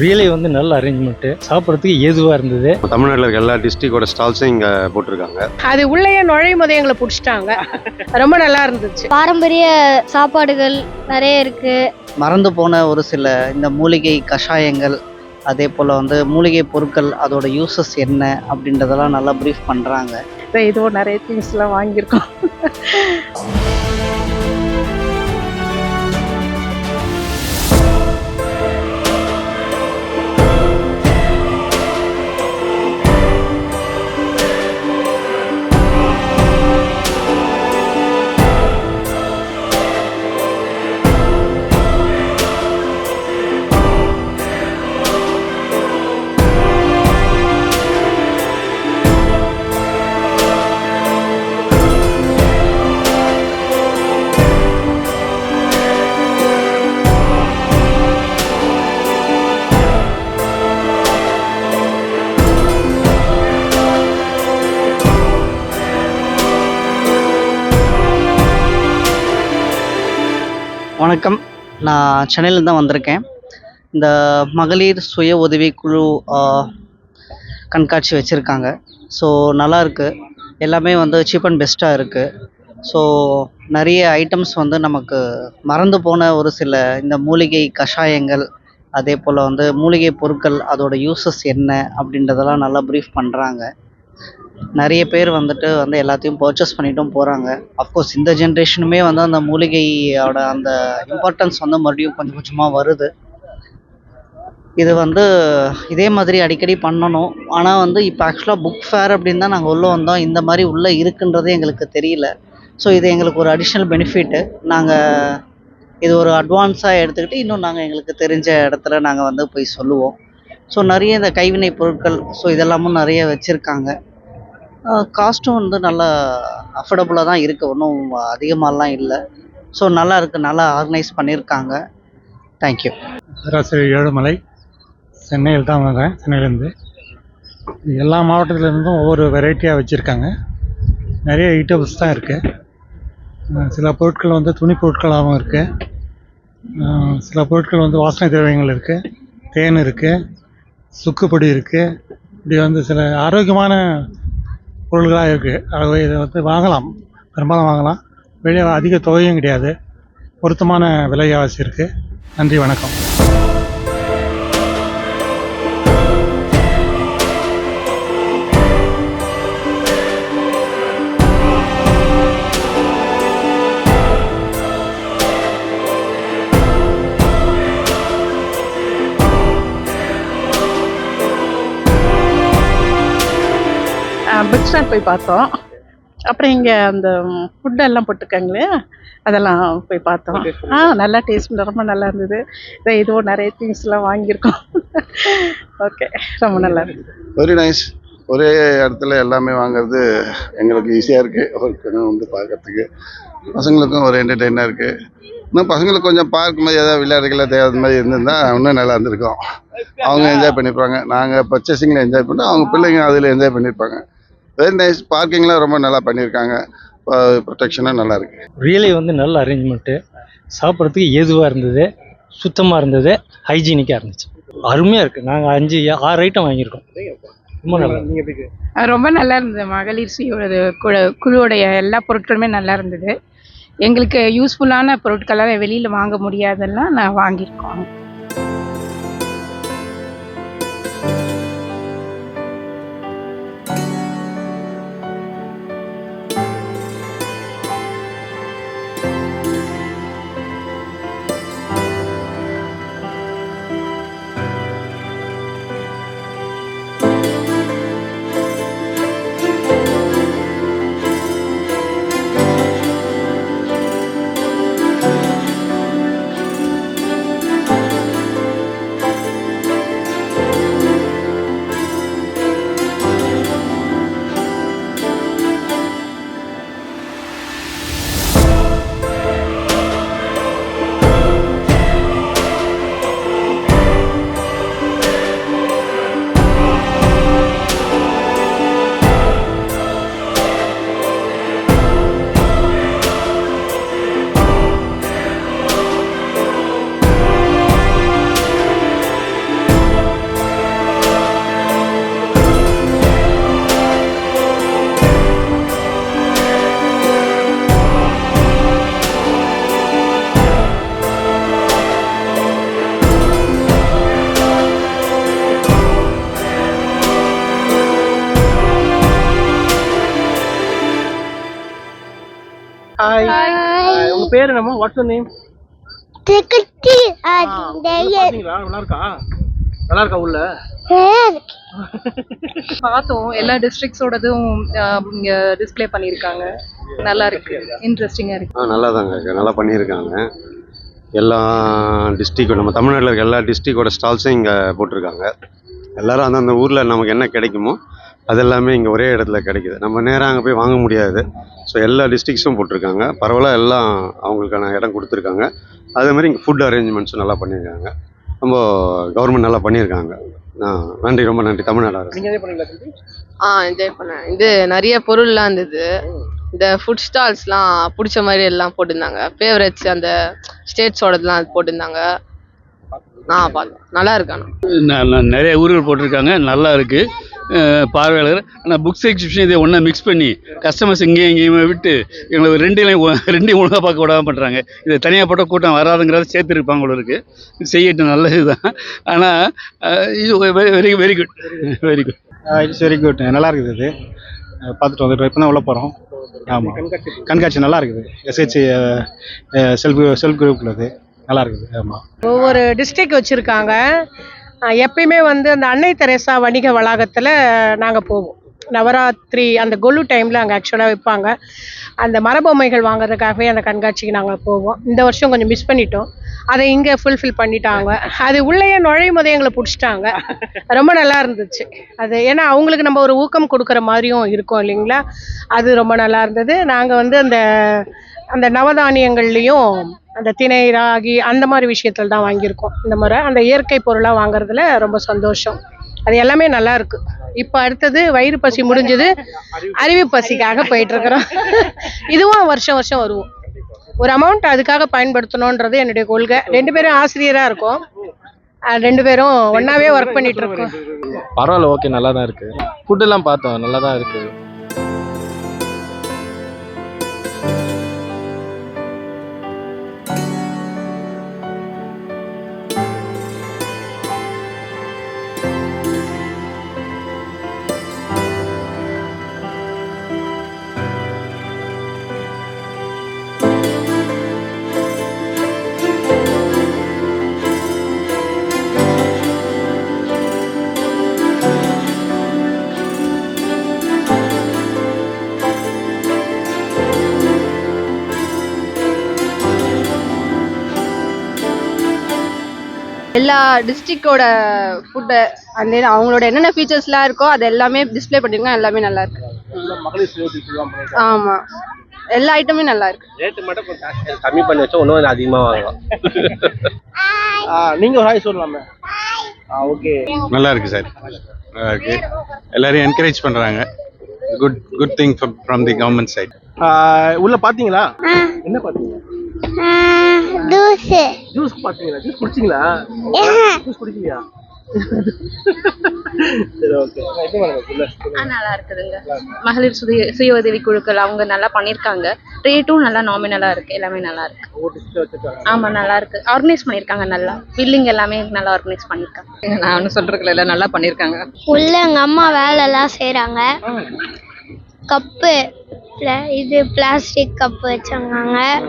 Really வந்து நல்ல arrangement சாப்பிட்றதுக்கு ஏதுவாக இருந்தது. தமிழ்நாட்டில் இருக்க எல்லா டிஸ்ட்ரிக்டோட ஸ்டால்ஸும் இங்கே போட்டிருக்காங்க. அது உள்ளேயே நுழையும் போது எங்களை பிடிச்சிட்டாங்க. ரொம்ப நல்லா இருந்துச்சு. பாரம்பரிய சாப்பாடுகள் நிறைய இருக்கு. மறந்து போன ஒரு சில இந்த மூலிகை கஷாயங்கள் அதே போல் வந்து மூலிகை பொருட்கள் அதோட யூசஸ் என்ன அப்படின்றதெல்லாம் நல்லா ப்ரீஃப் பண்ணுறாங்க ஏதோ நிறைய திங்ஸ்லாம் வாங்கியிருக்கோம். வணக்கம். நான் சென்னையிலேருந்து தான் வந்திருக்கேன். இந்த மகளிர் சுய உதவிக்குழு கண்காட்சி வச்சுருக்காங்க. ஸோ நல்லா இருக்குது எல்லாமே வந்து சீப் அண்ட் பெஸ்ட்டாக இருக்குது ஸோ நிறைய ஐட்டம்ஸ் வந்து நமக்கு மறந்து போன ஒரு சில இந்த மூலிகை கஷாயங்கள் அதே போல் வந்து மூலிகை பொருட்கள் அதோடய யூசஸ் என்ன அப்படின்றதெல்லாம் நல்லா ப்ரீஃப் பண்ணுறாங்க நிறைய பேர் வந்துட்டு வந்து எல்லாத்தையும் பர்ச்சேஸ் பண்ணிட்டும் போகிறாங்க அஃப்கோர்ஸ் இந்த ஜென்ரேஷனுமே வந்து அந்த மூலிகையோட அந்த இம்பார்ட்டன்ஸ் வந்து மறுபடியும் கொஞ்சம் கொஞ்சமாக வருது. இது வந்து இதே மாதிரி அடிக்கடி பண்ணணும். ஆனால் வந்து இப்போ ஆக்சுவலாக புக் ஃபேர் அப்படின்னு தான் நாங்கள் உள்ளே வந்தோம். இந்த மாதிரி உள்ளே இருக்குன்றதே எங்களுக்கு தெரியல. ஸோ இது எங்களுக்கு ஒரு அடிஷ்னல் பெனிஃபிட்டு நாங்கள் இது ஒரு அட்வான்ஸாக எடுத்துக்கிட்டு இன்னும் நாங்கள் எங்களுக்கு தெரிஞ்ச இடத்துல நாங்கள் வந்து போய் சொல்லுவோம். ஸோ நிறைய இந்த கைவினை பொருட்கள் ஸோ இதெல்லாமும் நிறைய வச்சுருக்காங்க. காஸ்ட்டும் வந்து நல்லா அஃபோர்டபுளாக தான் இருக்குது ஒன்றும் அதிகமாகலாம் இல்லை. ஸோ நல்லா இருக்குது நல்லா ஆர்கனைஸ் பண்ணியிருக்காங்க தேங்க்யூ சராசரி ஏழுமலை. சென்னையில் தான் வந்தேன் சென்னையிலேருந்து. எல்லா மாவட்டத்துலேருந்தும் ஒவ்வொரு வெரைட்டியாக வச்சுருக்காங்க. நிறைய ஐட்டம்ஸ் தான் இருக்குது சில பொருட்கள் வந்து துணி பொருட்களாகவும் இருக்குது சில பொருட்கள் வந்து வாசனை திரவியங்கள் இருக்குது தேன் இருக்குது சுக்குப்பொடி இருக்குது இப்படி வந்து சில ஆரோக்கியமான பொருள்களாக இருக்குது ஆகவே இதை வந்து வாங்கலாம். பெரும்பாலும் வாங்கலாம். வெளியே அதிக தொகையும் கிடையாது. பொருத்தமான விலைவாசி இருக்குது நன்றி வணக்கம். புக் ஸ்டாண்ட் போய் பார்த்தோம். அப்புறம் இங்கே அந்த ஃபுட்டெல்லாம் போட்டிருக்காங்களே அதெல்லாம் போய் பார்த்தோம். ஆ நல்லா டேஸ்ட் ரொம்ப நல்லா இருந்தது. இதோ ஏதோ நிறைய திங்ஸ்லாம் வாங்கியிருக்கோம். ஓகே ரொம்ப நல்லா இருந்தது. வெரி நைஸ் ஒரே இடத்துல எல்லாமே வாங்குறது எங்களுக்கு ஈஸியாக இருக்குது ஒரு வந்து பார்க்கறதுக்கு. பசங்களுக்கும் ஒரு என்டர்டெயினாக இருக்குது இன்னும் பசங்களுக்கு கொஞ்சம் பார்க் மாதிரி ஏதாவது விளையாடுகளை தேவை மாதிரி இருந்திருந்தா இன்னும் நல்லா இருந்திருக்கும். அவங்க என்ஜாய் பண்ணியிருப்பாங்க நாங்கள் பர்ச்சேசிங்கில் என்ஜாய் பண்ணோம் அவங்க பிள்ளைங்க அதில் என்ஜாய் பண்ணியிருப்பாங்க வெரி நைஸ் பார்க்கிங்லாம் ரொம்ப நல்லா பண்ணியிருக்காங்க. ப்ரொடெக்ஷனும் நல்லா இருக்கு. ரியலி வந்து நல்ல அரேஞ்ச்மெண்ட்டு சாப்பிட்றதுக்கு ஏதுவாக இருந்தது சுத்தமாக இருந்தது ஹைஜீனிக்காக இருந்துச்சு. அருமையாக இருக்குது நாங்கள் அஞ்சு ஆறு ஐட்டம் வாங்கியிருக்கோம். ரொம்ப நல்லா ரொம்ப நல்லா இருந்தது. மகளிர் சுய குழு குழுவோடைய எல்லா பொருட்களுமே நல்லா இருந்தது. எங்களுக்கு யூஸ்ஃபுல்லான பொருட்களாக வெளியில் வாங்க முடியாதெல்லாம் நான் வாங்கியிருக்கோம். ஹாய் உங்க பேர் என்னம்மா? வாட்ஸ் நேம் பாத்தீங்களா? நல்லா இருக்கா நல்லா இருக்கா. உள்ள பார்த்தோம் எல்லா டிஸ்ட்ரிக்ஸோடதும் இங்கே டிஸ்ப்ளே பண்ணியிருக்காங்க. நல்லா இருக்கு இன்ட்ரெஸ்டிங்காக இருக்கு. ஆ நல்லா தாங்க நல்லா பண்ணியிருக்காங்க. எல்லா டிஸ்ட்ரிக்ட் நம்ம தமிழ்நாட்டில் இருக்க எல்லா டிஸ்ட்ரிக்டோட ஸ்டால்ஸும் இங்கே போட்டிருக்காங்க. எல்லாரும் அந்தந்த ஊரில் நமக்கு என்ன கிடைக்குமோ அது எல்லாமே இங்கே ஒரே இடத்துல கிடைக்குது. நம்ம நேராக அங்கே போய் வாங்க முடியாது. ஸோ எல்லா டிஸ்ட்ரிக்ஸும் போட்டிருக்காங்க. பரவாயில்ல எல்லாம் அவங்களுக்கான இடம் கொடுத்துருக்காங்க. அதே மாதிரி இங்கே ஃபுட் அரேஞ்ச்மெண்ட்ஸும் நல்லா பண்ணியிருக்காங்க. ரொம்ப கவர்மெண்ட் நல்லா பண்ணியிருக்காங்க. ஆ நன்றி ரொம்ப நன்றி. தமிழ்நாடு அரசு. ஆ என்ஜாய் பண்ணேன் இது நிறைய பொருள்லாம் இருந்தது. இந்த ஃபுட் ஸ்டால்ஸ்லாம் பிடிச்ச மாதிரி எல்லாம் போட்டிருந்தாங்க. ஃபேவரட்ஸ் அந்த ஸ்டேட்ஸோடதுலாம் போட்டிருந்தாங்க. நான் பார்த்தேன் நல்லா இருக்கு ஆனா. நிறைய ஊர்கள் போட்டிருக்காங்க. நல்லா இருக்கு. அஹ் பார்வையாளர். ஆனால் புக்ஸ் எக்ஸிபிஷன் இதை ஒன்றா மிக்ஸ் பண்ணி கஸ்டமர்ஸ் இங்கேயும் இங்கேயுமே விட்டு எங்களுக்கு ரெண்டையும் ரெண்டையும் ஒழுங்காக பார்க்க விடாம பண்ணுறாங்க இது தனியாக போட்ட கூட்டம் வராதுங்கிறத சேர்த்துருப்பாங்க இருக்கு. செய்யட்டும் நல்லது தான் ஆனால் இது very very good very good it's very good நல்லா இருக்குது இது. பார்த்துட்டு வந்துட்டு இப்போ தான் உள்ள போகிறோம் ஆமாம் கண்காட்சி கண்காட்சி நல்லா இருக்குது. எஸ்ஹெச் செல்ஃப் செல்ஃப் குரூப்பில் இது. நல்லா இருக்குது. ஆமாம் ஒவ்வொரு டிஸ்ட்ரிக்ட் வச்சுருக்காங்க. எப்பயுமே வந்து அந்த அன்னை தெரேசா வணிக வளாகத்தில் நாங்கள் போவோம். நவராத்திரி அந்த கொலு டைமில் அங்கே ஆக்சுவலாக வைப்பாங்க. அந்த மரபொம்மைகள் வாங்குறதுக்காகவே அந்த கண்காட்சிக்கு நாங்கள் போவோம். இந்த வருஷம் கொஞ்சம் மிஸ் பண்ணிட்டோம். அதை இங்கே ஃபுல்ஃபில் பண்ணிட்டாங்க. அது உள்ளேயே நுழையும் போதே எங்களை பிடிச்சிட்டாங்க. ரொம்ப நல்லா இருந்துச்சு. அது ஏன்னா அவங்களுக்கு நம்ம ஒரு ஊக்கம் கொடுக்குற மாதிரியும் இருக்கும் இல்லைங்களா? அது ரொம்ப நல்லா இருந்தது. நாங்கள் வந்து அந்த அந்த நவதானியங்கள்லேயும் அந்த திணை ராகி அந்த மாதிரி விஷயத்தில் தான் வாங்கியிருக்கோம். இந்த முறை அந்த இயற்கை பொருளாக வாங்குறதுல ரொம்ப சந்தோஷம். அது எல்லாமே நல்லா இருக்குது இப்போ அடுத்தது வயிறு பசி முடிஞ்சது. அறிவு பசிக்காக போயிட்டு இருக்கிறோம் இதுவும் வருஷம் வருஷம் வருவோம். ஒரு அமௌண்ட் அதுக்காக பயன்படுத்தணுன்றது என்னுடைய கொள்கை. ரெண்டு பேரும் ஆசிரியராக இருக்கோம். ரெண்டு பேரும் ஒன்றாவே ஒர்க் பண்ணிட்டு இருக்கோம் பரவாயில்ல ஓகே நல்லா தான் இருக்கு. ஃபுட் எல்லாம் பார்த்தோம் நல்லா தான் இருக்கு. எல்லா டிஸ்ட்ரிக்டோட ஃபுட்டு அந்த அவங்களோட என்னென்ன ஃபீச்சர்ஸ்லாம் இருக்கோ அது எல்லாமே டிஸ்ப்ளே பண்ணிருக்காங்க எல்லாமே நல்லா இருக்கு. மகளிர் சுய உதவி குழுலாம் பண்ணிருக்காங்க. ஆமா. எல்லா ஐட்டமே நல்லா இருக்கு. ரேட்டு மட்டும் கொஞ்சம் கம்மி பண்ணி வச்சா இன்னும் அதிகமாக வாங்கலாம். ஆ, நீங்க ஒரு ஹாய் சொல்லலாமே? ஆ ஓகே நல்லா இருக்கு சார். நல்லா இருக்கு. எல்லாரையும் என்கரேஜ் பண்ணுறாங்க good good thing from the government side உள்ள பாத்தீங்களா? என்ன பாத்தீங்க? தூசு. ஜூஸ் பாத்தீங்களா ஜூஸ் குடிச்சீங்களா? ஜூஸ் குடிக்கலையா? நல்லா இருக்குதுங்க. மகளிர் சுய சுய உதவி குழுக்கள் அவங்க நல்லா பண்ணியிருக்காங்க. ரேட்டும் நல்லா நாமினலாக இருக்கு. எல்லாமே நல்லா இருக்கு. ஆமாம் நல்லா இருக்கு. ஆர்கனைஸ் பண்ணியிருக்காங்க நல்லா. பில்லிங் எல்லாமே நல்லா ஆர்கனைஸ் பண்ணியிருக்காங்க. நான் ஒன்றும் சொல்றதுக்குள்ள எல்லாம் நல்லா பண்ணியிருக்காங்க. உள்ள எங்க அம்மா வேலைலாம் செய்றாங்க. கப்பு பிளா- இது பிளாஸ்டிக் கப்பு வச்சிருக்காங்க.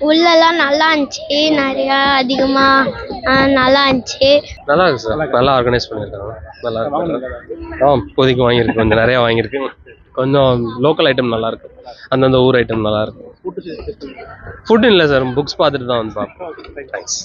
உள்ளெல்லாம் நல்லா இருந்துச்சு. நிறைய அதிகமா ஆ, நல்லா இருந்துச்சு. நல்லா இருக்கு சார். நல்லா ஆர்கனைஸ் பண்ணியிருக்காங்க. நல்லா இருக்கு. ஆ இப்போதைக்கு வாங்கியிருக்கு. கொஞ்சம் நிறையா வாங்கியிருக்கு. கொஞ்சம் லோக்கல் ஐட்டம் நல்லா இருக்கு. அந்தந்த ஊர் ஐட்டம் நல்லா இருக்கு. ஃபுட் இல்லை சார். புக்ஸ் பார்த்துட்டு தான் வந்து பார்ப்போம். தேங்க்ஸ்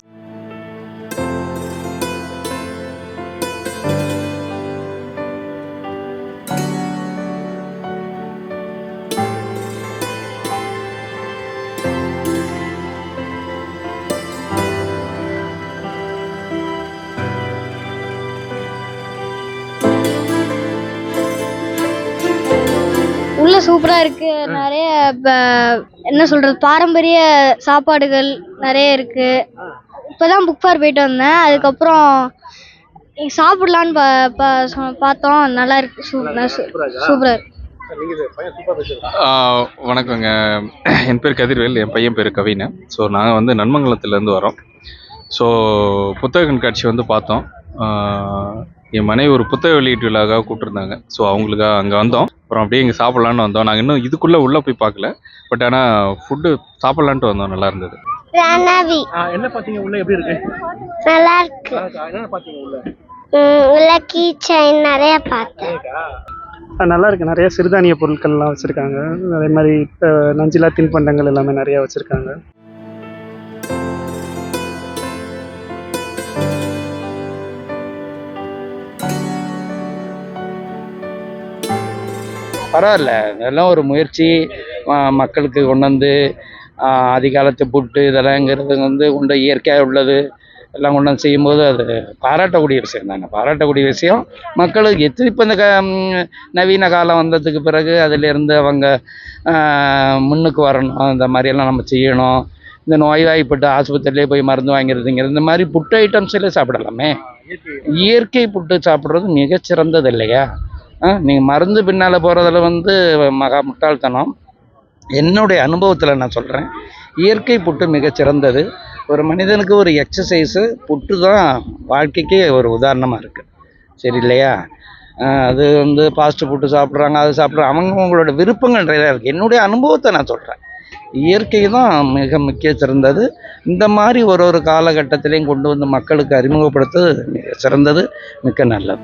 உள்ள சூப்பரா இருக்கு. நிறைய என்ன சொல்றது பாரம்பரிய சாப்பாடுகள் நிறைய இருக்கு. இப்பதான் புக் ஃபேர் போயிட்டு வந்தேன். அதுக்கப்புறம் சாப்பிடலான்னு பா- பா- சொ- பார்த்தோம். நல்லா இருக்கு. சூப்பரா இருக்கு? வணக்கங்க. என் பேர் கதிர்வேல். என் பையன் பேர் கவினு. ஸோ நாங்கள் வந்து நன்மங்கலத்துலேருந்து வரோம். ஸோ புத்தக கண்காட்சி வந்து பார்த்தோம். என் மனைவி ஒரு புத்தக வெளியீட்டு விழாக்காக கூப்பிட்டுருந்தாங்க. ஸோ அவங்களுக்காக அங்கே வந்தோம். அப்புறம் அப்படியே இங்கே சாப்பிட்லான்னு வந்தோம். நாங்கள் இன்னும் இதுக்குள்ளே உள்ளே போய் பார்க்கல. பட் ஆனால் ஃபுட்டு சாப்பிட்லான்ட்டு வந்தோம். நல்லா இருந்தது. என்ன பாத்தீங்க உள்ள எப்படி இருக்கு? நல்லா இருக்கு. என்ன பாத்தீங்க உள்ள? உள்ள கீ செயின் நிறைய பார்த்தேன். நல்லா இருக்கு. நிறைய சிறுதானிய பொருட்கள்லாம் வச்சுருக்காங்க. அதே மாதிரி இப்போ நஞ்சிலா தின்பண்டங்கள் எல்லாமே நிறைய வச்சுருக்காங்க. பரவாயில்ல. இதெல்லாம் ஒரு முயற்சி. மக்களுக்கு கொண்டு வந்து அதிகாலத்து புட்டு இதெல்லாம்ங்கிறது வந்து கொண்டு இயற்கையாக உள்ளது எல்லாம் கொண்டு வந்து செய்யும்போது அது பாராட்டக்கூடிய விஷயம் தானே. பாராட்டக்கூடிய விஷயம். மக்களுக்கு எத்தனை இப்போ இந்த க நவீன காலம் வந்ததுக்கு பிறகு அதிலேருந்து அவங்க முன்னுக்கு வரணும். இந்த மாதிரியெல்லாம் நம்ம செய்யணும். இந்த நோய்வாய்ப்பட்டு ஆஸ்பத்திரியிலே போய் மருந்து வாங்கிறதுங்கிறது இந்த மாதிரி புட்டு ஐட்டம்ஸில் சாப்பிடலாமே? இயற்கை புட்டு சாப்பிட்றது மிகச்சிறந்தது இல்லையா? நீங்கள் மருந்து பின்னால் போகிறதுல வந்து மகா முட்டாள்தனம். என்னுடைய அனுபவத்தில் நான் சொல்கிறேன் இயற்கை புட்டு மிகச்சிறந்தது ஒரு மனிதனுக்கு ஒரு எக்ஸசைஸு புட்டு தான் வாழ்க்கைக்கே ஒரு உதாரணமாக இருக்குது சரி இல்லையா? அது வந்து ஃபாஸ்ட் ஃபுட்டு சாப்பிட்றாங்க அது சாப்பிட்றாங்க. அவங்க அவங்களோட விருப்பங்கள் நிறையா இருக்குது என்னுடைய அனுபவத்தை நான் சொல்கிறேன் இயற்கை தான் மிக முக்கிய சிறந்தது. இந்த மாதிரி ஒரு ஒரு காலகட்டத்திலையும் கொண்டு வந்து மக்களுக்கு அறிமுகப்படுத்துவது மிக சிறந்தது மிக்க நல்லது.